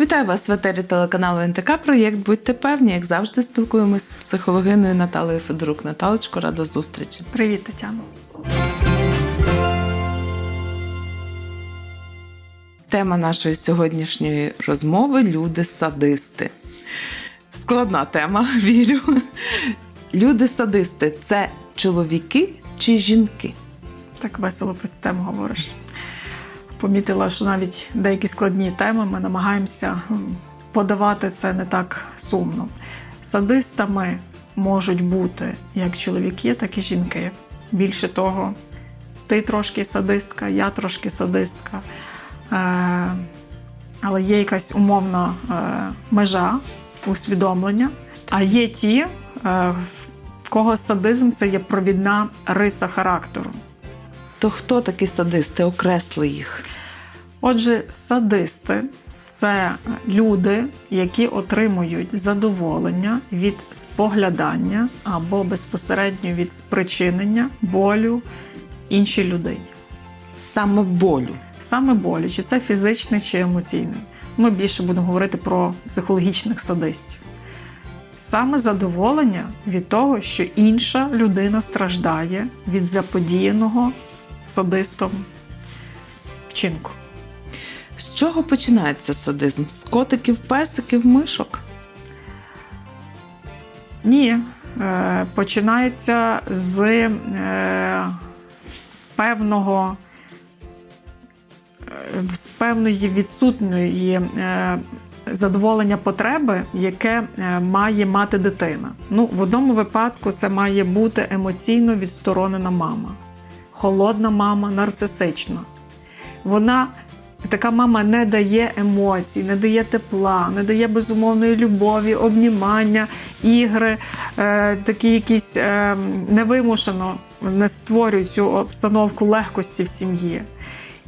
Вітаю вас в етері телеканалу НТК. Проєкт Будьте певні, як завжди, спілкуємось з психологиною Наталею Федорук. Наталочко, рада зустрічі. Привіт, Тетяно. Тема нашої сьогоднішньої розмови люди-садисти. Складна тема, вірю. Люди-садисти це чоловіки чи жінки? Так весело про цю тему говориш. Помітила, що навіть деякі складні теми ми намагаємося подавати це не так сумно. Садистами можуть бути як чоловіки, так і жінки. Більше того, ти трошки садистка, я трошки садистка. Е, але є якась умовна е, межа усвідомлення. А є ті, е, в кого садизм це є провідна риса характеру. То хто такі садисти? Окресли їх. Отже, садисти це люди, які отримують задоволення від споглядання або безпосередньо від спричинення болю іншій людині. Саме болю. Саме болю, чи це фізичний, чи емоційний. Ми більше будемо говорити про психологічних садистів. Саме задоволення від того, що інша людина страждає від заподіяного садистом вчинку. З чого починається садизм? З котиків, песиків, мишок? Ні, е, починається з е, певного е, з певної відсутньої задоволення потреби, яке має мати дитина. Ну, в одному випадку це має бути емоційно відсторонена мама, холодна мама, нарцисична. Вона Така мама не дає емоцій, не дає тепла, не дає безумовної любові, обнімання, ігри, е, такі якісь е, невимушено не створюють цю обстановку легкості в сім'ї.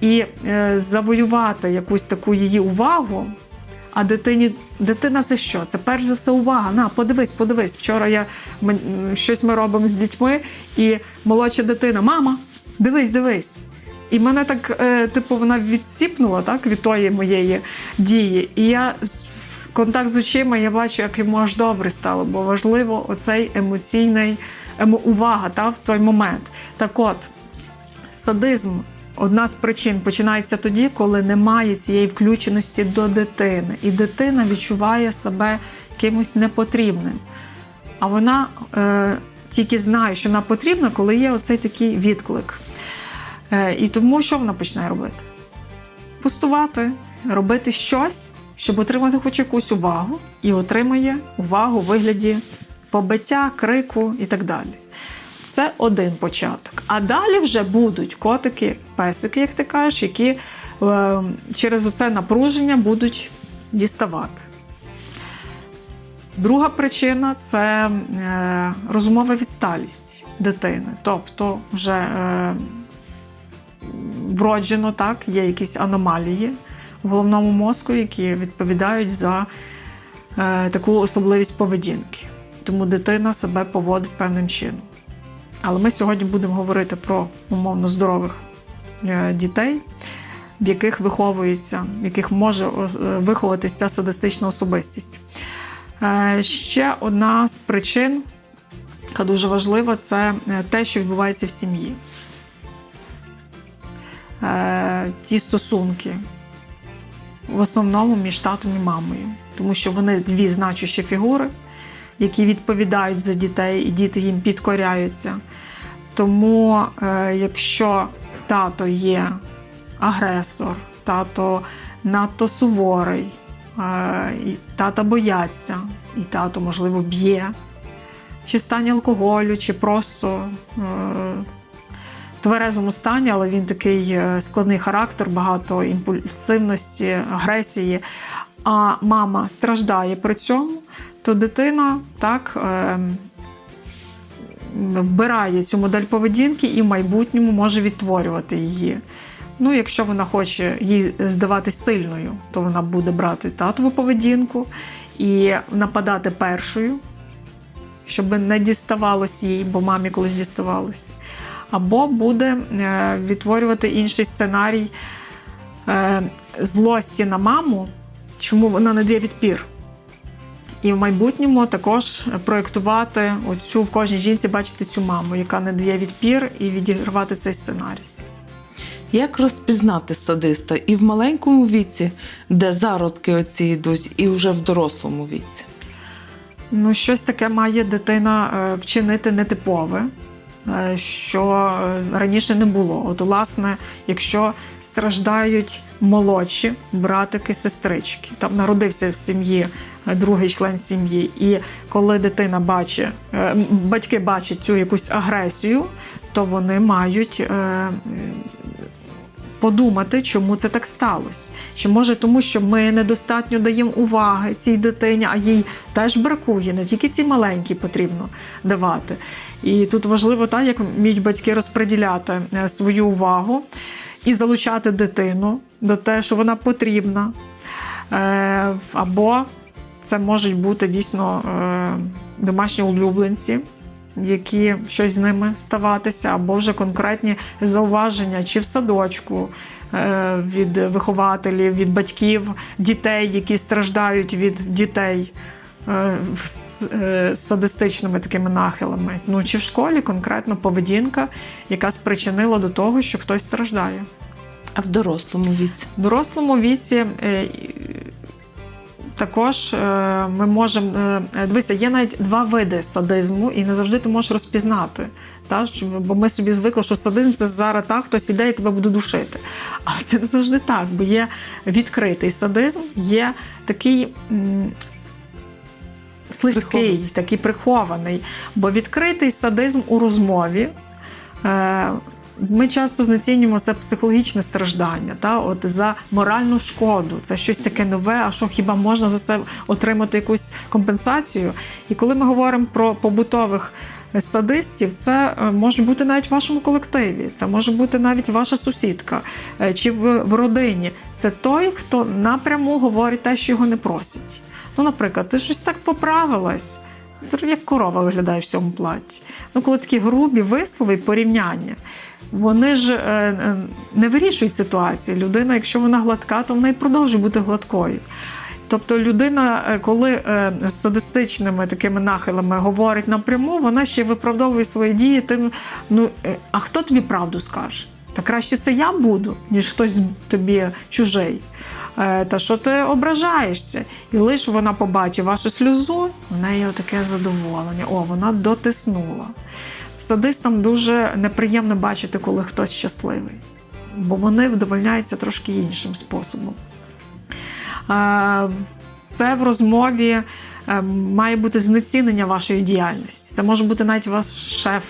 І е, завоювати якусь таку її увагу. А дитині, дитина це що? Це перш за все увага. На, подивись, подивись. Вчора я ми, щось ми робимо з дітьми, і молодша дитина, мама, дивись, дивись. І мене так, е, типу, вона відсіпнула так, від тої моєї дії. І я контакт з очима я бачу, як йому аж добре стало, бо важливо оцей емоційний емо, увага та, в той момент. Так от, садизм. Одна з причин починається тоді, коли немає цієї включеності до дитини, і дитина відчуває себе кимось непотрібним. А вона е, тільки знає, що вона потрібна, коли є оцей такий відклик. Е, і тому що вона починає робити? Пустувати, робити щось, щоб отримати хоч якусь увагу, і отримує увагу у вигляді побиття, крику і так далі. Це один початок. А далі вже будуть котики, песики, як ти кажеш, які е, через оце напруження будуть діставати. Друга причина це е, розумова відсталість дитини. Тобто, вже е, вроджено так, є якісь аномалії в головному мозку, які відповідають за е, таку особливість поведінки. Тому дитина себе поводить певним чином. Але ми сьогодні будемо говорити про умовно здорових е, дітей, в яких виховується, в яких може е, виховатися садистична особистість. Е, Ще одна з причин, яка дуже важлива, це е, те, що відбувається в сім'ї. Е, Ті стосунки, в основному між татом і мамою, тому що вони дві значущі фігури, які відповідають за дітей, і діти їм підкоряються. Тому, е, якщо тато є агресор, тато надто суворий, е, тата бояться, і тато, можливо, б'є, чи в стані алкоголю, чи просто тверезому стані, але він такий е, складний характер, багато імпульсивності, агресії. А мама страждає при цьому, то дитина так е, вбирає цю модель поведінки і в майбутньому може відтворювати її. Ну, якщо вона хоче їй здаватись сильною, то вона буде брати татову поведінку і нападати першою, щоб не діставалось їй, бо мамі колись діставалось. Або буде е, відтворювати інший сценарій е, злості на маму чому вона не дає відпір. І в майбутньому також проєктувати оцю в кожній жінці, бачити цю маму, яка не дає відпір, і відігравати цей сценарій. Як розпізнати садиста і в маленькому віці, де зародки оці йдуть, і вже в дорослому віці? Ну, щось таке має дитина е, вчинити нетипове, що е, раніше не було. От, власне, якщо страждають молодші братики, сестрички, там народився в сім'ї е, другий член сім'ї, і коли дитина бачить, е, батьки бачать цю якусь агресію, то вони мають. Подумати, чому це так сталося. Чи може тому, що ми недостатньо даємо уваги цій дитині, а їй теж бракує, не тільки ці маленькі потрібно давати. І тут важливо, так, як вміють батьки розподіляти е, свою увагу і залучати дитину до те, що вона потрібна. Е, Або це можуть бути дійсно е, домашні улюбленці, які щось з ними ставатися, або вже конкретні зауваження, чи в садочку е, від вихователів, від батьків, дітей, які страждають від дітей. е, З е, садистичними такими нахилами, ну чи в школі конкретно поведінка, яка спричинила до того, що хтось страждає. А в дорослому віці? В дорослому віці е, також е, ми можемо е, дивися, є навіть два види садизму, і не завжди ти можеш розпізнати. Та, бо ми собі звикли, що садизм це зараз так, хтось іде і тебе буде душити. Але це не завжди так, бо є відкритий садизм, є такий. м, Слизький, Прихований. такий прихований. Бо відкритий садизм у розмові е, ми часто знецінюємо це психологічне страждання, та от за моральну шкоду. Це щось таке нове. А що хіба можна за це отримати якусь компенсацію? І коли ми говоримо про побутових садистів, це е, може бути навіть в вашому колективі, це може бути навіть ваша сусідка е, чи в, в родині. Це той, хто напряму говорить те, що його не просять. Ну, наприклад, ти щось так поправилась. Як корова виглядає в цьому платі. Ну, коли такі грубі вислови і порівняння, вони ж е, е, не вирішують ситуації. Людина, якщо вона гладка, то вона і продовжує бути гладкою. Тобто людина, е, коли з садистичними такими нахилами говорить напряму, вона ще виправдовує свої дії тим, ну а хто тобі правду скаже? Та краще це я буду, ніж хтось тобі чужий. Та що ти ображаєшся? І лише вона побачить вашу сльозу, в неї таке задоволення. О, вона дотиснула. Садистам дуже неприємно бачити, коли хтось щасливий, бо вони вдовольняються трошки іншим способом. Е, Це в розмові е, має бути знецінення вашої діяльності. Це може бути навіть ваш шеф,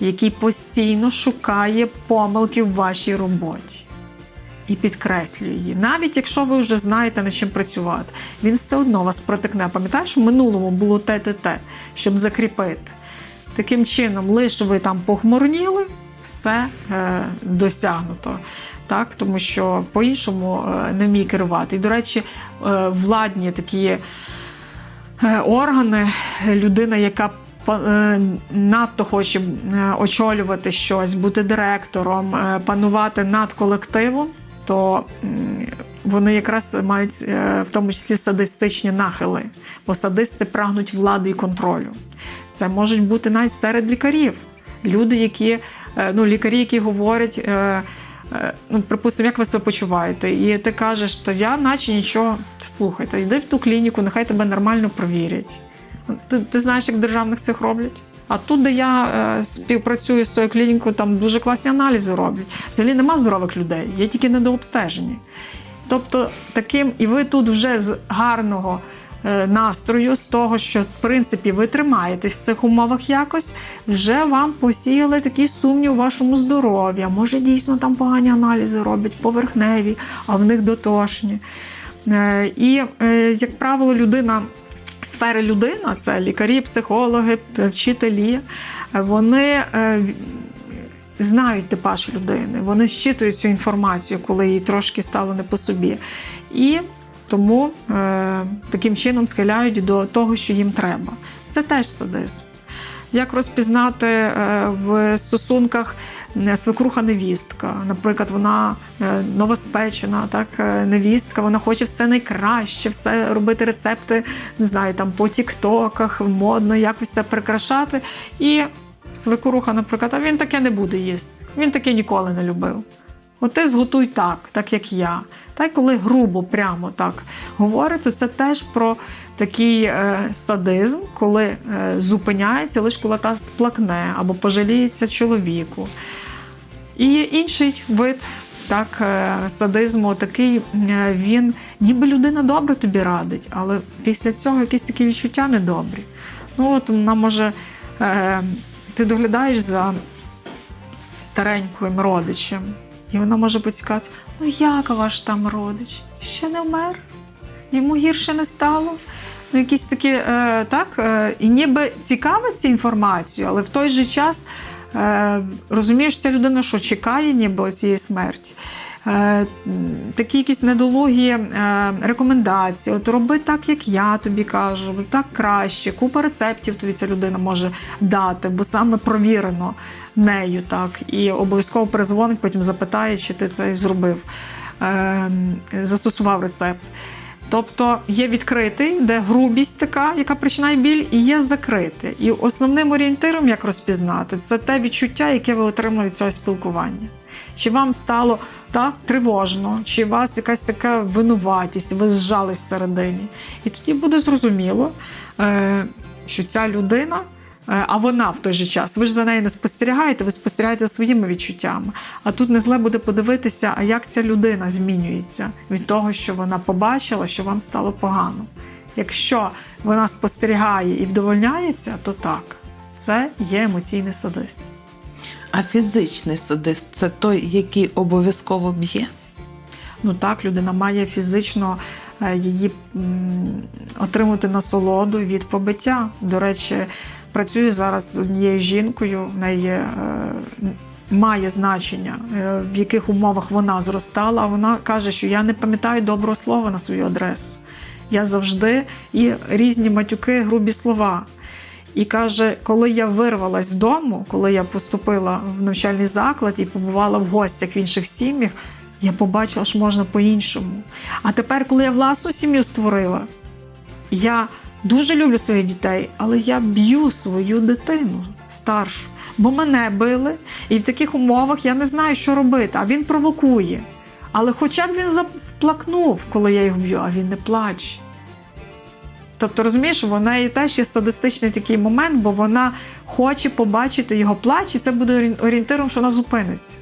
який постійно шукає помилки в вашій роботі і підкреслює її. Навіть якщо ви вже знаєте над чим працювати, він все одно вас протикне. Пам'ятаєш, в минулому було те, те, те, щоб закріпити. Таким чином, лише ви там похмурніли, все е, досягнуто. Так, тому що по-іншому е, не вміє керувати. І, до речі, е, владні такі е, органи, людина, яка надто хоче очолювати щось, бути директором, панувати над колективом, то вони якраз мають е, в тому числі садистичні нахили, бо садисти прагнуть влади і контролю. Це можуть бути навіть серед лікарів. Люди, які е, ну, лікарі, які говорять. е, Ну, припустимо, як ви себе почуваєте, і ти кажеш, то я наче нічого. Слухайте, йди в ту клініку, нехай тебе нормально провірять. Ти, ти знаєш, як державних цих роблять? А тут, де я е, співпрацюю з тою клінікою, там дуже класні аналізи роблять. Взагалі нема здорових людей, є тільки недообстежені. Тобто, таким, і ви тут вже з гарного е, настрою, з того, що в принципі ви тримаєтесь в цих умовах якось, вже вам посіяли такий сумнів у вашому здоров'ї. А Може, дійсно там погані аналізи роблять, поверхневі, а в них дотошні. Е, І, е, як правило, людина. Сфери людина, це лікарі, психологи, вчителі, вони знають типаж людини, вони щитують цю інформацію, коли їй трошки стало не по собі. І тому е, таким чином схиляють до того, що їм треба. Це теж садизм. Як розпізнати е, в стосунках е, свекруха невістка. Наприклад, вона е, новоспечена, так, невістка, вона хоче все найкраще, все робити рецепти, не знаю, там по тіктоках, модно якось це прикрашати. І свекруха, наприклад, а він таке не буде їсти. Він таке ніколи не любив. От ти зготуй так, так як я. Та й коли грубо прямо так говорить, то це теж про такий е, садизм, коли е, зупиняється лише коли та сплакне або пожаліється чоловіку. І інший вид так, е, садизму такий, е, він ніби людина добре тобі радить, але після цього якісь такі відчуття недобрі. Ну, от вона може, е, ти доглядаєш за стареньким родичем, і вона може поцікавитися, ну як ваш там родич? Ще не вмер? Йому гірше не стало? Ну, якісь такі, е, так, е, і ніби цікавиться інформацією, але в той же час е, розумієш, ця людина, що чекає ніби цієї смерті. Е, такі якісь недолугі е, рекомендації. От роби так, як я тобі кажу, так краще. Купа рецептів тобі ця людина може дати, бо саме провірено нею, так, і обов'язково перезвонить, потім запитає, чи ти це зробив, е, застосував рецепт. Тобто є відкритий, де грубість така, яка причинає біль, і є закритий. І основним орієнтиром, як розпізнати, це те відчуття, яке ви отримали від цього спілкування. Чи вам стало так, тривожно, чи у вас якась така винуватість, ви зжались всередині. І тоді буде зрозуміло, е, що ця людина, е, а вона в той же час, ви ж за нею не спостерігаєте, ви спостерігаєте за своїми відчуттями. А тут не зле буде подивитися, а як ця людина змінюється від того, що вона побачила, що вам стало погано. Якщо вона спостерігає і вдовольняється, то так, це є емоційний садист. А фізичний садист це той, який обов'язково б'є. Ну так, людина має фізично е, її отримати насолоду від побиття. До речі, працюю зараз з однією жінкою, в неї е, має значення, е, в яких умовах вона зростала. Вона каже, що я не пам'ятаю доброго слова на свою адресу. Я завжди і різні матюки, грубі слова. І каже, коли я вирвалась з дому, коли я поступила в навчальний заклад і побувала в гостях в інших сім'ях, я побачила, що можна по-іншому. А тепер, коли я власну сім'ю створила, я дуже люблю своїх дітей, але я б'ю свою дитину старшу, бо мене били, і в таких умовах я не знаю, що робити. А він провокує. Але хоча б він сплакнув, коли я їх б'ю, а він не плаче. Тобто, розумієш, в неї теж є садистичний такий момент, бо вона хоче побачити його плач, і це буде орієнтиром, що вона зупиниться.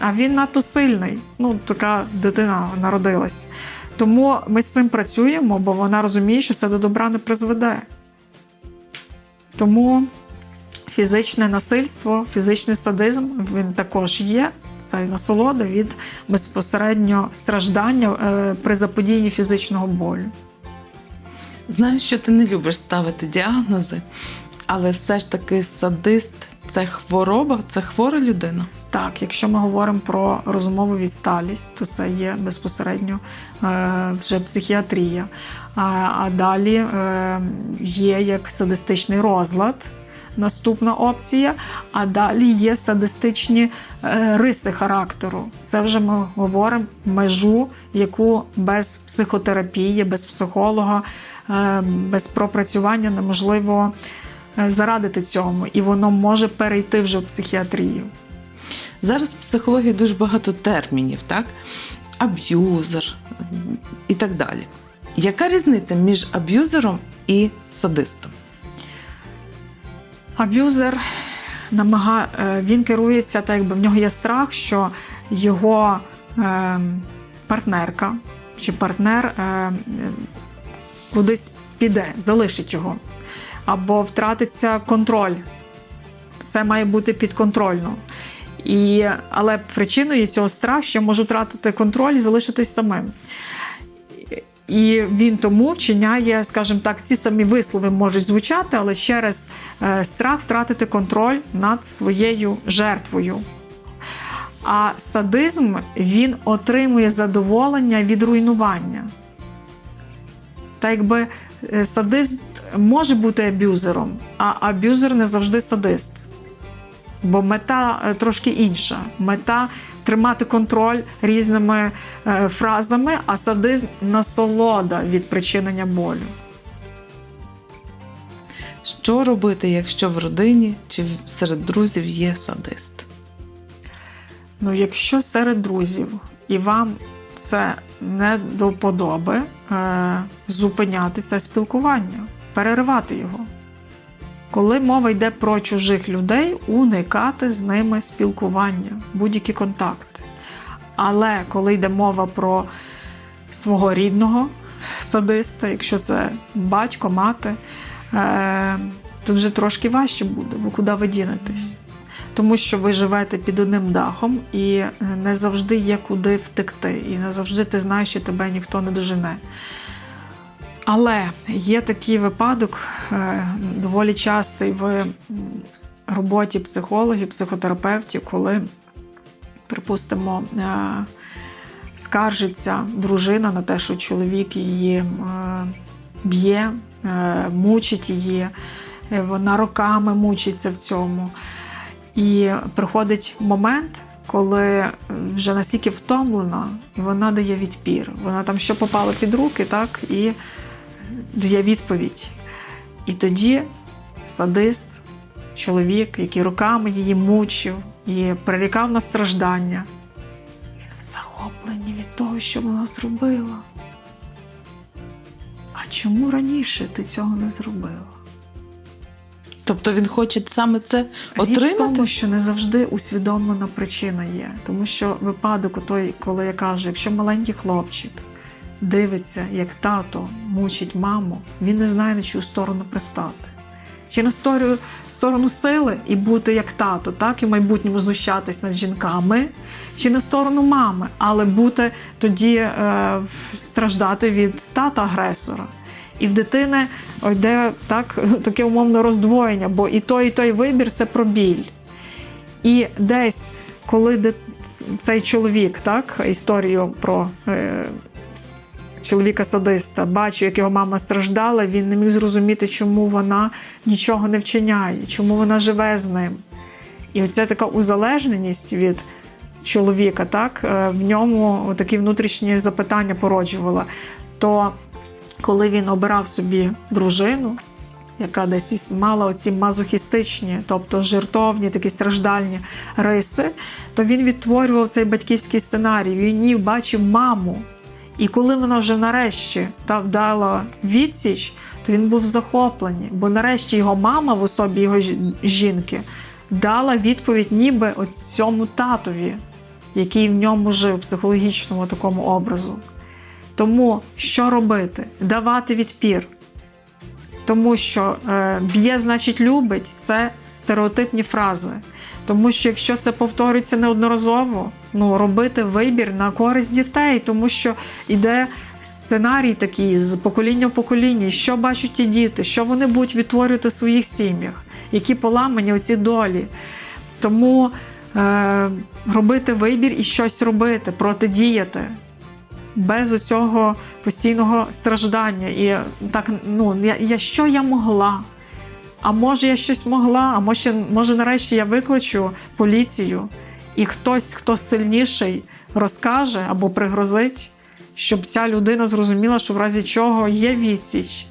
А він надто сильний. Ну, така дитина народилась. Тому ми з цим працюємо, бо вона розуміє, що це до добра не призведе. Тому фізичне насильство, фізичний садизм він також є. Це насолода від безпосередньо страждання е, при заподіянні фізичного болю. Знаю, що ти не любиш ставити діагнози, але все ж таки садист це хвороба, це хвора людина. Так, якщо ми говоримо про розумову відсталість, то це є безпосередньо е, вже психіатрія. А, далі е, є як садистичний розлад. Наступна опція, а далі є садистичні е, риси характеру. Це вже ми говоримо межу, яку без психотерапії, без психолога, без пропрацювання неможливо е, зарадити цьому, і воно може перейти вже в психіатрію. Зараз в психології дуже багато термінів, так? Аб'юзер і так далі. Яка різниця між аб'юзером і садистом? Аб'юзер намага... е, він керується, так якби в нього є страх, що його е, партнерка чи партнер е, е, кудись піде, залишить його, або втратиться контроль. Все має бути підконтрольно. І, але причиною цього страху, що я можу втратити контроль і залишитись самим. І він тому вчиняє, скажімо так, ці самі вислови можуть звучати, але через е, страх втратити контроль над своєю жертвою. А садизм він отримує задоволення від руйнування. Та якби е, садист може бути аб'юзером, а аб'юзер не завжди садист. Бо мета е, трошки інша. Мета тримати контроль різними е, фразами, а садизм насолода від причинення болю. Що робити, якщо в родині чи серед друзів є садист? Ну, якщо серед друзів і вам це не до вподоби, е, зупиняти це спілкування, переривати його. Коли мова йде про чужих людей, уникати з ними спілкування, будь-які контакти. Але коли йде мова про свого рідного садиста, якщо це батько, мати, е, тут вже трошки важче буде, бо куди ви дінетесь? Тому що ви живете під одним дахом, і е, не завжди є куди втекти, і не завжди ти знаєш, що тебе ніхто не дожене. Але є такий випадок, е, доволі частий в роботі психологів, психотерапевтів, коли, припустимо, е, скаржиться дружина на те, що чоловік її б'є, мучить її, вона роками мучиться в цьому. І приходить момент, коли вже настільки втомлена, і вона дає відпір. Вона там що попало під руки, так, і дає відповідь. І тоді садист, чоловік, який руками її мучив і прирікав на страждання, він в захопленні від того, що вона зробила. А чому раніше ти цього не зробила? Тобто він хоче саме це Річ в отримати? тому, що не завжди усвідомлена причина є. Тому що випадок, той, коли я кажу, якщо маленький хлопчик дивиться, як тато мучить маму, він не знає на чию сторону пристати. Чи на сторону, сили і бути як тато, так і в майбутньому знущатись над жінками, чи на сторону мами, але бути тоді е, страждати від тата агресора. І в дитини йде так, таке умовне роздвоєння, бо і той, і той вибір це про біль. І десь, коли цей чоловік, так, історію про е, чоловіка-садиста, бачив, як його мама страждала, він не міг зрозуміти, чому вона нічого не вчиняє, чому вона живе з ним. І оця така узалежненість від чоловіка, так, е, в ньому такі внутрішні запитання породжувала. То коли він обирав собі дружину, яка десь мала оці мазохістичні, тобто жертовні, такі страждальні риси, то він відтворював цей батьківський сценарій. Він в ній бачив маму. І коли вона вже нарешті та вдала відсіч, то він був захоплений, бо нарешті його мама в особі його жінки дала відповідь ніби цьому татові, який в ньому жив, психологічному такому образу. Тому що робити? Давати відпір. Тому що е, б'є, значить, любить це стереотипні фрази. Тому що якщо це повторюється неодноразово, ну робити вибір на користь дітей, тому що йде сценарій такий з покоління в покоління, що бачать ті діти, що вони будуть відтворювати в своїх сім'ях, які поламані оці долі. Тому е, робити вибір і щось робити, протидіяти без оцього постійного страждання. І так, ну, я, я що я могла? А може я щось могла, а може, може нарешті я викличу поліцію, і хтось, хто сильніший, розкаже або пригрозить, щоб ця людина зрозуміла, що в разі чого є відсіч.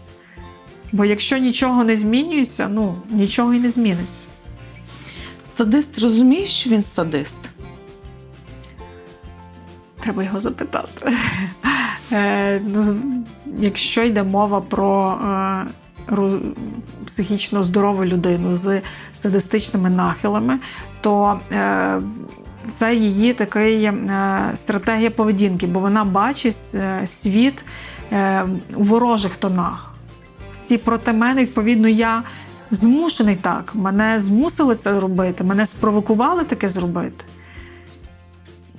Бо якщо нічого не змінюється, ну нічого і не зміниться. Садист розуміє, що він садист. Треба його запитати. Е, ну, Якщо йде мова про е, психічно здорову людину з садистичними нахилами, то е, це її такий е, стратегія поведінки, бо вона бачить світ у ворожих тонах. Всі проти мене, відповідно, я змушений так. Мене змусили це робити, мене спровокували таке зробити.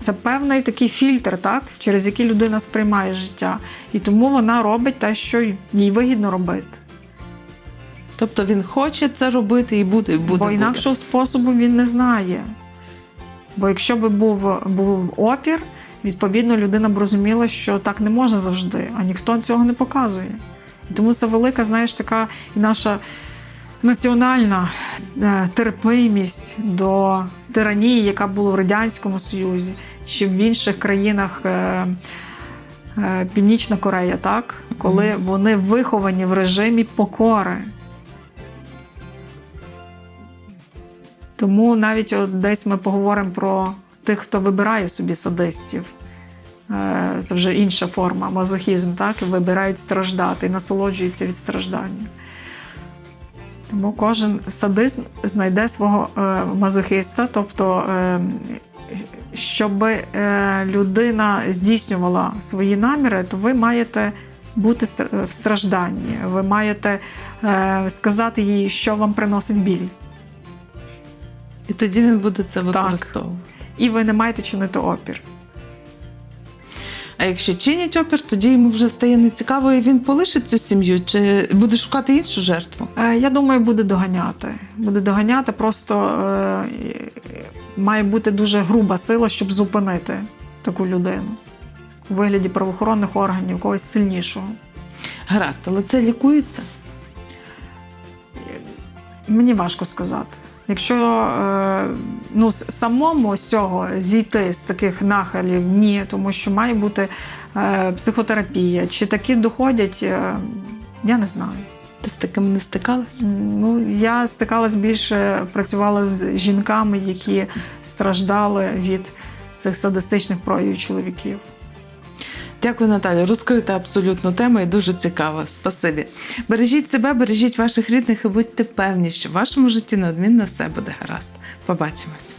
Це певний такий фільтр, так, через який людина сприймає життя. І тому вона робить те, що їй вигідно робити. Тобто він хоче це робити і буде, буде. Бо буде. інакшого способу він не знає. Бо якщо би був, був опір, відповідно людина б розуміла, що так не можна завжди, а ніхто цього не показує. І тому це велика, знаєш, така і наша національна е, терпимість до тиранії, яка була в Радянському Союзі, чи в інших країнах е, е, Північна Корея, так? коли вони виховані в режимі покори. Тому навіть от десь ми поговоримо про тих, хто вибирає собі садистів. Е, Це вже інша форма мазохізм, так? Вибирають страждати і насолоджуються від страждання. Тому кожен садист знайде свого мазохиста, тобто, щоб е, людина здійснювала свої наміри, то ви маєте бути в стражданні, ви маєте е, сказати їй, що вам приносить біль. І тоді він буде це використовувати. І ви не маєте чинити опір. А якщо чинять опір, тоді йому вже стає нецікаво, і він полишить цю сім'ю, чи буде шукати іншу жертву. Е, Я думаю, буде доганяти. Буде доганяти, просто е, має бути дуже груба сила, щоб зупинити таку людину у вигляді правоохоронних органів, когось сильнішого. Гаразд, але це лікується. Мені важко сказати. Якщо е, ну, самому з цього зійти з таких нахилів, ні, тому що має бути е, психотерапія. Чи такі доходять, е, я не знаю. Ти з таким не стикалась? Ну, я стикалась більше, працювала з жінками, які страждали від цих садистичних проявів чоловіків. Дякую, Наталю. Розкрита абсолютно тема і дуже цікава. Спасибі. Бережіть себе, бережіть ваших рідних і будьте певні, що в вашому житті неодмінно все буде гаразд. Побачимось.